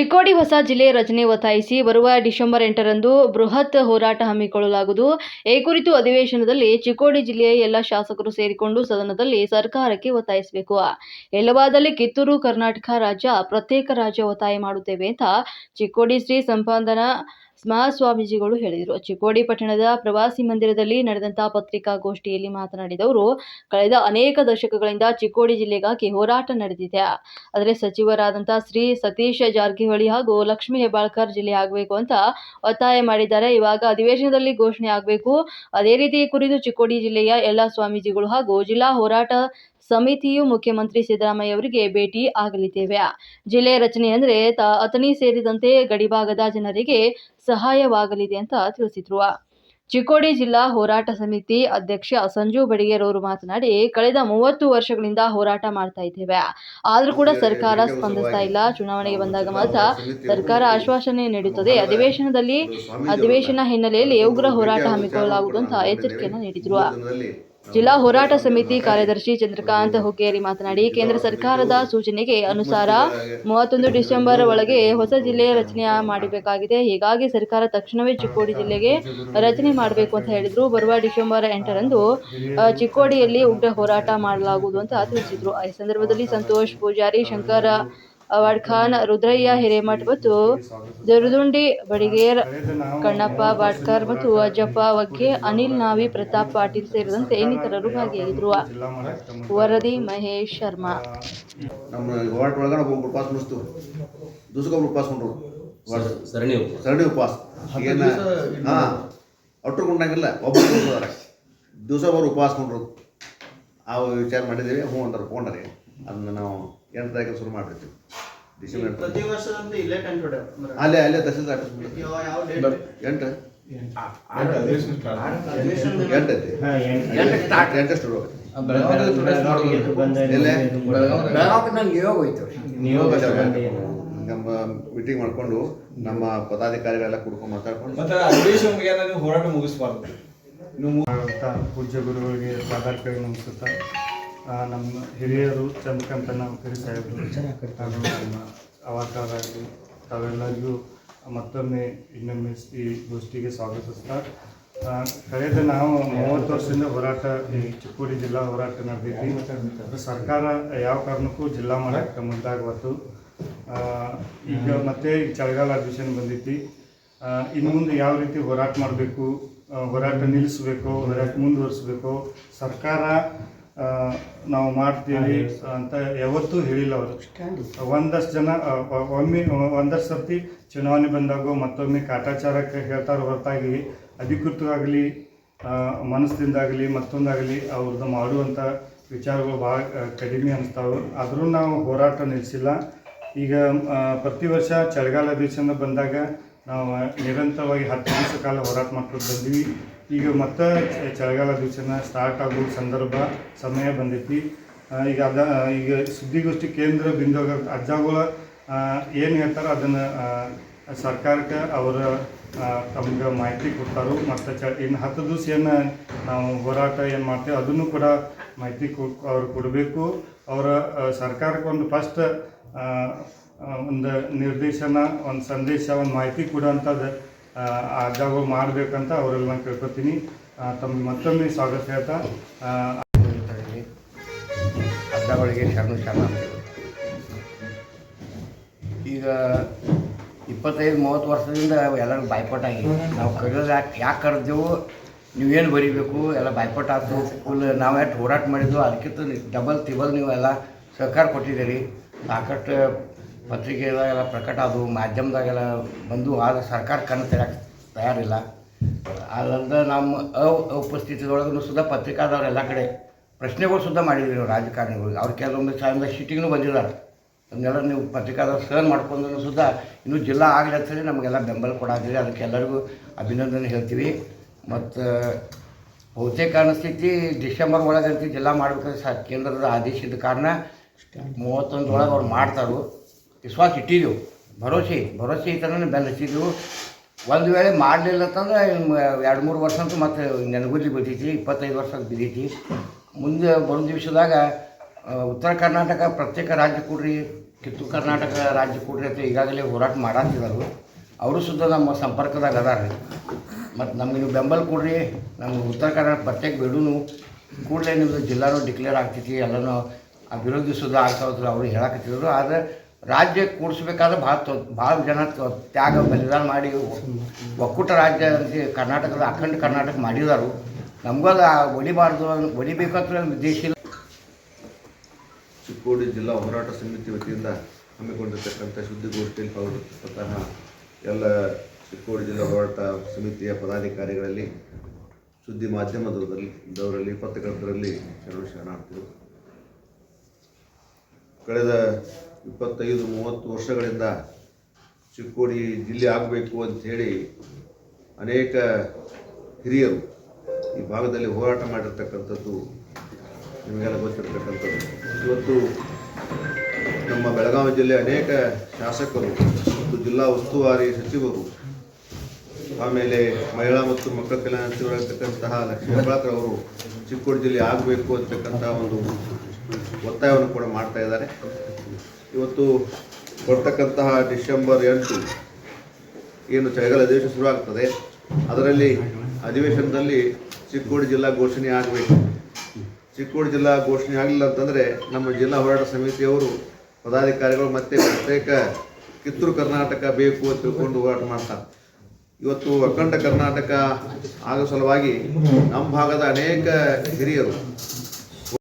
ಚಿಕ್ಕೋಡಿ ಹೊಸ ಜಿಲ್ಲೆ ರಚನೆ ಒತ್ತಾಯಿಸಿ ಬರುವ ಡಿಸೆಂಬರ್ ಎಂಟರಂದು ಬೃಹತ್ ಹೋರಾಟ ಹಮ್ಮಿಕೊಳ್ಳಲಾಗುವುದು. ಈ ಕುರಿತು ಅಧಿವೇಶನದಲ್ಲಿ ಚಿಕ್ಕೋಡಿ ಜಿಲ್ಲೆಯ ಎಲ್ಲ ಶಾಸಕರು ಸೇರಿಕೊಂಡು ಸದನದಲ್ಲಿ ಸರ್ಕಾರಕ್ಕೆ ಒತ್ತಾಯಿಸಬೇಕು. ಎಲ್ಲವಾದಲ್ಲಿ ಕಿತ್ತೂರು, ಕರ್ನಾಟಕ ರಾಜ್ಯ ಪ್ರತ್ಯೇಕ ರಾಜ್ಯ ಒತ್ತಾಯ ಮಾಡುತ್ತೇವೆ ಅಂತ ಚಿಕ್ಕೋಡಿ ಶ್ರೀ ಸಂಪಾದನಾ ಮಹಾಸ್ವಾಮೀಜಿಗಳು ಹೇಳಿದರು. ಚಿಕ್ಕೋಡಿ ಪಟ್ಟಣದ ಪ್ರವಾಸಿ ಮಂದಿರದಲ್ಲಿ ನಡೆದಂತಹ ಪತ್ರಿಕಾಗೋಷ್ಠಿಯಲ್ಲಿ ಮಾತನಾಡಿದ ಅವರು, ಕಳೆದ ಅನೇಕ ದಶಕಗಳಿಂದ ಚಿಕ್ಕೋಡಿ ಜಿಲ್ಲೆಗಾಗಿ ಹೋರಾಟ ನಡೆದಿದೆ. ಆದರೆ ಸಚಿವರಾದಂತಹ ಶ್ರೀ ಸತೀಶ್ ಜಾರಕಿಹೊಳಿ ಹಾಗೂ ಲಕ್ಷ್ಮೀ ಹೆಬ್ಬಾಳ್ಕರ್ ಜಿಲ್ಲೆ ಆಗಬೇಕು ಅಂತ ಒತ್ತಾಯ ಮಾಡಿದ್ದಾರೆ. ಇವಾಗ ಅಧಿವೇಶನದಲ್ಲಿ ಘೋಷಣೆ ಆಗಬೇಕು. ಅದೇ ರೀತಿ ಕುರಿತು ಚಿಕ್ಕೋಡಿ ಜಿಲ್ಲೆಯ ಎಲ್ಲ ಸ್ವಾಮೀಜಿಗಳು ಹಾಗೂ ಜಿಲ್ಲಾ ಹೋರಾಟ ಸಮಿತಿಯು ಮುಖ್ಯಮಂತ್ರಿ ಸಿದ್ದರಾಮಯ್ಯ ಅವರಿಗೆ ಭೇಟಿ ಆಗಲಿದ್ದೇವೆ. ಜಿಲ್ಲೆ ರಚನೆ ಅಂದ್ರೆ ತ ಅಥಣಿ ಸೇರಿದಂತೆ ಗಡಿಭಾಗದ ಜನರಿಗೆ ಸಹಾಯವಾಗಲಿದೆ ಅಂತ ತಿಳಿಸಿದ್ರು. ಚಿಕ್ಕೋಡಿ ಜಿಲ್ಲಾ ಹೋರಾಟ ಸಮಿತಿ ಅಧ್ಯಕ್ಷ ಸಂಜು ಬಡಿಗೇರ್ ಅವರು ಮಾತನಾಡಿ ಕಳೆದ ಮೂವತ್ತು ವರ್ಷಗಳಿಂದ ಹೋರಾಟ ಮಾಡ್ತಾ ಇದ್ದೇವೆ. ಆದರೂ ಕೂಡ ಸರ್ಕಾರ ಸ್ಪಂದಿಸ್ತಾ ಇಲ್ಲ. ಚುನಾವಣೆಗೆ ಬಂದಾಗ ಮಾತ್ರ ಸರ್ಕಾರ ಆಶ್ವಾಸನೆ ನೀಡುತ್ತದೆ. ಅಧಿವೇಶನದಲ್ಲಿ ಅಧಿವೇಶನ ಹಿನ್ನೆಲೆಯಲ್ಲಿ ಉಗ್ರ ಹೋರಾಟ ಹಮ್ಮಿಕೊಳ್ಳಲಾಗುವುದು ಅಂತ ಎಚ್ಚರಿಕೆಯನ್ನು ನೀಡಿದ್ರು. ಜಿಲ್ಲಾ ಹೋರಾಟ ಸಮಿತಿ ಕಾರ್ಯದರ್ಶಿ ಚಂದ್ರಕಾಂತ್ ಹುಕ್ಕೇರಿ ಮಾತನಾಡಿ, ಕೇಂದ್ರ ಸರ್ಕಾರದ ಸೂಚನೆಗೆ ಅನುಸಾರ ಮೂವತ್ತೊಂದು ಡಿಸೆಂಬರ್ ಒಳಗೆ ಹೊಸ ಜಿಲ್ಲೆ ರಚನೆ ಮಾಡಬೇಕಾಗಿದೆ. ಹೀಗಾಗಿ ಸರ್ಕಾರ ತಕ್ಷಣವೇ ಚಿಕ್ಕೋಡಿ ಜಿಲ್ಲೆಗೆ ರಚನೆ ಮಾಡಬೇಕು ಅಂತ ಹೇಳಿದ್ರು. ಬರುವ ಡಿಸೆಂಬರ್ ಎಂಟರಂದು ಚಿಕ್ಕೋಡಿಯಲ್ಲಿ ಉಗ್ರ ಹೋರಾಟ ಮಾಡಲಾಗುವುದು ಅಂತ ತಿಳಿಸಿದ್ರು. ಈ ಸಂದರ್ಭದಲ್ಲಿ ಸಂತೋಷ್ ಪೂಜಾರಿ, ಶಂಕರ ವಾಡ್ಖಾನ್ ರುದ್ರಯ್ಯ ಹಿರೇಮಠ್ ಮತ್ತು ದುರ್ದುಂಡಿ ಬಡಿಗೇರ್ ಕಣ್ಣಪ್ಪ ಬಾಡ್ಕರ್ ಮತ್ತು ಅಜ್ಜಪ್ಪ ವಗ್ಗೆ ಅನಿಲ್ ನಾವಿ ಪ್ರತಾಪ್ ಪಾಟೀಲ್ ಸೇರಿದಂತೆ ಇನ್ನಿತರರು ಭಾಗಿಯಾಗಿದ್ರು. ವರದಿ ಮಹೇಶ್ ಶರ್ಮಾ. ಸರಣಿ ಸರಣಿ ಉಪವಾಸ ಏನ ಹಾಂ ಒಟ್ಟರು ಕೊಂಡಂಗಿಲ್ಲ ಒಬ್ಬರು ದಿವಸ ಒಬ್ಬರು ಉಪವಾಸ ಕೊಂಡ್ರು ಅವು ವಿಚಾರ ಮಾಡಿದ್ದೀವಿ ಹ್ಞೂ ಅಂತಾರೆ ಕೊಂಡ್ರಿ ಅದನ್ನ ನಾವು ಎಂಟು ತಾರೀಕು ಶುರು ಮಾಡಿರ್ತೀವಿ ಡಿಸೆಂಬರ್ ಪ್ರತಿ ವರ್ಷದಂತೆ ಇಲ್ಲೇ ಟೆಂಟ್ ಅಲ್ಲೇ ಅಲ್ಲೇ ತಹಸೀಲ್ದಾರ್ ಆಫೀಸ್ ಮುಂದೆ. ಯಾವ ಯಾವ ಡೇಟ್ ಎಂಟು? ಐತಿ ನಮ್ಮ ಮೀಟಿಂಗ್ ಮಾಡ್ಕೊಂಡು ನಮ್ಮ ಪದಾಧಿಕಾರಿಗಳೆಲ್ಲ ಕುಡ್ಕೊಂಡು ಮಾತಾಡ್ಕೊಂಡು ಮತ್ತೆ ಹೋರಾಟ ಮುಗಿಸ್ಬಾರ್ದು. ನೀವು ಪೂಜ್ಯ ಗುರುಗಳಿಗೆ ಪಾದಾರ್ಕೈ ನಮಿಸುತ್ತಾ ನಮ್ಮ ಹಿರಿಯರು ಚಂದ್ರಕಾಂತಣ್ಣ ಕರಿ ಸಾಹೇಬರು, ಹಾಗೂ ನಮ್ಮ ಅವಾತಾರಾಗಲಿ ತಾವೆಲ್ಲರಿಗೂ ಮತ್ತೊಮ್ಮೆ ಇನ್ನೊಮ್ಮೆ ಈ ಗೋಷ್ಠಿಗೆ ಸ್ವಾಗತಿಸ್ತಾ ಕಳೆದ ನಾವು ಮೂವತ್ತು ವರ್ಷದಿಂದ ಹೋರಾಟ ಈ ಚಿಕ್ಕೋಡಿ ಜಿಲ್ಲಾ ಹೋರಾಟ ನಡೆದಿದ್ವಿ. ಸರ್ಕಾರ ಯಾವ ಕಾರಣಕ್ಕೂ ಜಿಲ್ಲಾ ಮಾಡಕ್ಕೆ ಮುಂದಾಗವತ್ತು ಈಗ ಮತ್ತೆ ಈಗ ಚಳಿಗಾಲ ಅಧಿವೇಶನ ಬಂದಿತ್ತು ಇನ್ನು ಮುಂದೆ ಯಾವ ರೀತಿ ಹೋರಾಟ ಮಾಡಬೇಕು ಹೋರಾಟ ನಿಲ್ಲಿಸಬೇಕು, ಹೋರಾಟ ಮುಂದುವರಿಸಬೇಕು, ಸರ್ಕಾರ ನಾವು ಮಾಡ್ತೀವಿ ಅಂತ ಯಾವತ್ತೂ ಹೇಳಿಲ್ಲ ಅವರು. ಒಂದಷ್ಟು ಜನ ಒಮ್ಮೆ ಒಂದಷ್ಟು ಸರ್ತಿ ಚುನಾವಣೆ ಬಂದಾಗ ಮತ್ತೊಮ್ಮೆ ಕಾಟಾಚಾರಕ್ಕೆ ಹೇಳ್ತಾರೆ ಹೊರತಾಗಿ ಅಧಿಕೃತವಾಗಲಿ ಮನಸ್ಸಿಂದಾಗಲಿ ಮತ್ತೊಂದಾಗಲಿ ಅವ್ರದ್ದು ಮಾಡುವಂಥ ವಿಚಾರಗಳು ಭಾಳ ಕಡಿಮೆ ಅನಿಸ್ತಾವೆ. ಆದರೂ ನಾವು ಹೋರಾಟ ನಿಲ್ಲಿಸಿಲ್ಲ ಈಗ ಪ್ರತಿ ವರ್ಷ ಚಳಿಗಾಲ ಅಧಿವೇಶನ ಬಂದಾಗ ನಾವು ನಿರಂತರವಾಗಿ ಹತ್ತು ನಿಮಿಷ ಕಾಲ ಹೋರಾಟ ಮಾಡ್ಕೊಂಡು ಬಂದ್ವಿ. ಈಗ ಮತ್ತೆ ಚಳಿಗಾಲ ಅಧಿವೇಶನ ಸ್ಟಾರ್ಟ್ ಆಗೋ ಸಂದರ್ಭ ಸಮಯ ಬಂದೈತಿ. ಈಗ ಅದ, ಈಗ ಸುದ್ದಿಗೋಷ್ಠಿ ಕೇಂದ್ರ ಬಿಂದು ಅಜ್ಜಗಳ ಏನು ಹೇಳ್ತಾರೋ ಅದನ್ನು ಸರ್ಕಾರಕ್ಕೆ ಅವರ ತಮ್ಗೆ ಮಾಹಿತಿ ಕೊಡ್ತಾರೋ. ಮತ್ತು ಚ ಇನ್ನು ಹತ್ತು ದಿವಸ ಏನು ನಾವು ಹೋರಾಟ ಏನು ಮಾಡ್ತೇವೆ ಅದನ್ನು ಕೂಡ ಮಾಹಿತಿ ಅವ್ರು ಕೊಡಬೇಕು. ಅವರ ಸರ್ಕಾರಕ್ಕೆ ಒಂದು ಫಸ್ಟ್ ಒಂದು ನಿರ್ದೇಶನ, ಒಂದು ಸಂದೇಶ, ಒಂದು ಮಾಹಿತಿ ಕೊಡುವಂಥದ್ದು ಆ ಜಾಗಗಳು ಮಾಡಬೇಕಂತ ಅವರೆಲ್ಲ ಕೇಳ್ಕೊತೀನಿ. ತಮ್ಮ ಮತ್ತೊಮ್ಮೆ ಸ್ವಾಗತ ಹೇಳ್ತಾ ಅಜ್ಜಗಳಿಗೆ ಶರಣು ಶರಣ ಈಗ ಇಪ್ಪತ್ತೈದು, ಮೂವತ್ತು ವರ್ಷದಿಂದ ಎಲ್ಲರೂ ಬಾಯ್ಪಾಟ್ ಆಗಿ ನಾವು ಕರೆಯೋದು ಯಾಕೆ ಯಾಕೆ ಕರೆದೆವು? ನೀವೇನು ಬರಿಬೇಕು? ಎಲ್ಲ ಬಾಯ್ಪಾಟ್ ಆಯ್ತು ಫುಲ್ ನಾವು ಎಷ್ಟು ಹೋರಾಟ ಮಾಡಿದ್ವು? ಅದಕ್ಕಿಂತ ಡಬಲ್ ತಿಬಲ್ ನೀವು ಎಲ್ಲ ಸಹಕಾರ ಕೊಟ್ಟಿದ್ದೀರಿ. ಸಾಕಷ್ಟು ಪತ್ರಿಕೆದಾಗೆಲ್ಲ ಪ್ರಕಟ ಅದು ಮಾಧ್ಯಮದಾಗೆಲ್ಲ ಬಂದು ಆದ್ರೆ ಸರ್ಕಾರ ಕಣ್ಣು ತೆರಕ್ಕೆ ತಯಾರಿಲ್ಲ. ಅದಲ್ಲದೆ ನಮ್ಮ ಉಪಸ್ಥಿತಿಯೊಳಗೂ ಸುದ್ದ ಪತ್ರಿಕಾದವ್ರು ಎಲ್ಲ ಕಡೆ ಪ್ರಶ್ನೆಗಳು ಸುದ್ದ ಮಾಡಿದ್ವಿ ನೀವು ರಾಜಕಾರಣಿಗಳಿಗೆ. ಅವ್ರು ಕೆಲವೊಂದು ಸಾವಿರದ ಸಿಟಿಗೂ ಬಂದಿದ್ದಾರೆ. ಅದನ್ನೆಲ್ಲ ನೀವು ಪತ್ರಿಕಾದವ್ರು ಸಹನ್ ಮಾಡ್ಕೊಂಡು ಸುದ್ದ ಇನ್ನೂ ಜಿಲ್ಲಾ ಆಗಲಿ ಅಂತೇಳಿ ನಮಗೆಲ್ಲ ಬೆಂಬಲ ಕೊಡಾದಿರಿ ಅದಕ್ಕೆ ಎಲ್ಲರಿಗೂ ಅಭಿನಂದನೆ ಹೇಳ್ತೀವಿ. ಮತ್ತು ಬಹುತೇಕ ಅನಿಸ್ತೈತಿ ಡಿಸೆಂಬರ್ ಒಳಗಂತೂ ಜಿಲ್ಲಾ ಮಾಡ್ಬೇಕಾದ್ರೆ ಸ ಕೇಂದ್ರದ ಆದೇಶದ ಕಾರಣ ಮೂವತ್ತೊಂದು ಒಳಗೆ ಅವ್ರು ಮಾಡ್ತಾರೋ. ವಿಶ್ವಾಸ ಇಟ್ಟಿದ್ದೆವು ಭರೋಸೆ ಭರೋಸೆ ಇತ್ತಂದ್ರೆ ಬೆನ್ನ ಹಚ್ಚಿದ್ದೆವು ಒಂದು ವೇಳೆ ಮಾಡಲಿಲ್ಲ ಅಂತಂದ್ರೆ ಎರಡು ಮೂರು ವರ್ಷ ಅಂತೂ ಮತ್ತೆ ನೆನಗುದ್ಲಿ ಬಿದ್ದೈತಿ ಇಪ್ಪತ್ತೈದು ವರ್ಷ ಬಿದ್ದೈತಿ ಮುಂದೆ ಬರೋ ದಿವಸದಾಗ ಉತ್ತರ ಕರ್ನಾಟಕ ಪ್ರತ್ಯೇಕ ರಾಜ್ಯ ಕೊಡ್ರಿ ಕಿತ್ತು ಕರ್ನಾಟಕ ರಾಜ್ಯ ಕೊಡ್ರಿ ಅಂತ ಈಗಾಗಲೇ ಹೋರಾಟ ಮಾಡಾತಿದ್ದಾರೆ ಅವರು ಸುದ್ದ ನಮ್ಮ ಸಂಪರ್ಕದಾಗ ಅದಾರ ಮತ್ತು ನಮ್ಗೆ ನೀವು ಬೆಂಬಲ ಕೊಡ್ರಿ, ನಮ್ಗೆ ಉತ್ತರ ಕರ್ನಾಟಕ ಪ್ರತ್ಯೇಕ ಬಿಡೂನು. ಕೂಡಲೇ ನಿಮ್ಮದು ಜಿಲ್ಲಾನು ಡಿಕ್ಲೇರ್ ಆಗ್ತೈತಿ, ಎಲ್ಲನೂ ಅಭಿವೃದ್ಧಿ ಸುದ್ದ ಆಗ್ತಾವ್ರು ಅವರು ಹೇಳಕತ್ತಿದ್ರು. ಆದರೆ ರಾಜ್ಯ ಕೂಡಿಸ್ಬೇಕಾದ್ರೆ ಭಾಳ ತೊ, ಭಾಳ ಜನ ತ್ಯಾಗ ಬಲಿದಾನ ಮಾಡಿ ಒಕ್ಕೂಟ ರಾಜ್ಯ ಅಂತ ಕರ್ನಾಟಕದ ಅಖಂಡ ಕರ್ನಾಟಕ ಮಾಡಿದಾರು. ನಮಗೂ ಅದು ಒಲಿಬಾರ್ದು ಒಲಿಬೇಕಂತ ಉದ್ದೇಶ ಇಲ್ಲ. ಚಿಕ್ಕೋಡಿ ಜಿಲ್ಲಾ ಹೋರಾಟ ಸಮಿತಿ ವತಿಯಿಂದ ಹಮ್ಮಿಕೊಂಡಿರ್ತಕ್ಕಂಥ ಸುದ್ದಿಗೋಷ್ಠಿಯಲ್ಲಿ ಪಾಲ್ಗೊಂಡಿರ್ತಕ್ಕಂತಹ ಎಲ್ಲ ಚಿಕ್ಕೋಡಿ ಜಿಲ್ಲಾ ಹೋರಾಟ ಸಮಿತಿಯ ಪದಾಧಿಕಾರಿಗಳಲ್ಲಿ ಸುದ್ದಿ ಮಾಧ್ಯಮದವರಲ್ಲಿ ದವರಲ್ಲಿ ಪತ್ರಕರ್ತರಲ್ಲಿ ಶರಣು ಶರಣಾರ್ಥಿಗಳು. ಕಳೆದ ಇಪ್ಪತ್ತೈದು, ಮೂವತ್ತು ವರ್ಷಗಳಿಂದ ಚಿಕ್ಕೋಡಿ ಜಿಲ್ಲೆ ಆಗಬೇಕು ಅಂಥೇಳಿ ಅನೇಕ ಹಿರಿಯರು ಈ ಭಾಗದಲ್ಲಿ ಹೋರಾಟ ಮಾಡಿರ್ತಕ್ಕಂಥದ್ದು ನಿಮಗೆಲ್ಲ ಗೊತ್ತಿರತಕ್ಕಂಥದ್ದು. ಇವತ್ತು ನಮ್ಮ ಬೆಳಗಾವಿ ಜಿಲ್ಲೆ ಅನೇಕ ಶಾಸಕರು ಮತ್ತು ಜಿಲ್ಲಾ ಉಸ್ತುವಾರಿ ಸಚಿವರು, ಆಮೇಲೆ ಮಹಿಳಾ ಮತ್ತು ಮಕ್ಕಳ ಕಲ್ಯಾಣ ಸಚಿವರಾಗಿರ್ತಕ್ಕಂತಹ ಲಕ್ಷ್ಮೀ ಹೆಬ್ಬಾಳ್ಕರ್ ಅವರು ಚಿಕ್ಕೋಡಿ ಜಿಲ್ಲೆ ಆಗಬೇಕು ಅಂತಕ್ಕಂಥ ಒಂದು ಒತ್ತಾಯವನ್ನು ಕೂಡ ಮಾಡ್ತಾ ಇದ್ದಾರೆ. ಇವತ್ತು ಬರ್ತಕ್ಕಂತಹ ಡಿಸೆಂಬರ್ ಎಂಟು ಏನು ಚಳಿಗಾಲ ಅಧಿವೇಶನ ಶುರುವಾಗ್ತದೆ. ಅದರಲ್ಲಿ ಅಧಿವೇಶನದಲ್ಲಿ ಚಿಕ್ಕೋಡಿ ಜಿಲ್ಲಾ ಘೋಷಣೆ ಆಗಬೇಕು. ಚಿಕ್ಕೋಡಿ ಜಿಲ್ಲಾ ಘೋಷಣೆ ಆಗಲಿಲ್ಲ ಅಂತಂದರೆ ನಮ್ಮ ಜಿಲ್ಲಾ ಹೋರಾಟ ಸಮಿತಿಯವರು, ಪದಾಧಿಕಾರಿಗಳು ಮತ್ತೆ ಪ್ರತ್ಯೇಕ ಕಿತ್ತೂರು ಕರ್ನಾಟಕ ಬೇಕು ಅಂತ ತಿಳ್ಕೊಂಡು ಹೋರಾಟ ಮಾಡ್ತಾರೆ ಇವತ್ತು ಅಖಂಡ ಕರ್ನಾಟಕ ಆಗೋ ಸಲುವಾಗಿ ನಮ್ಮ ಭಾಗದ ಅನೇಕ ಹಿರಿಯರು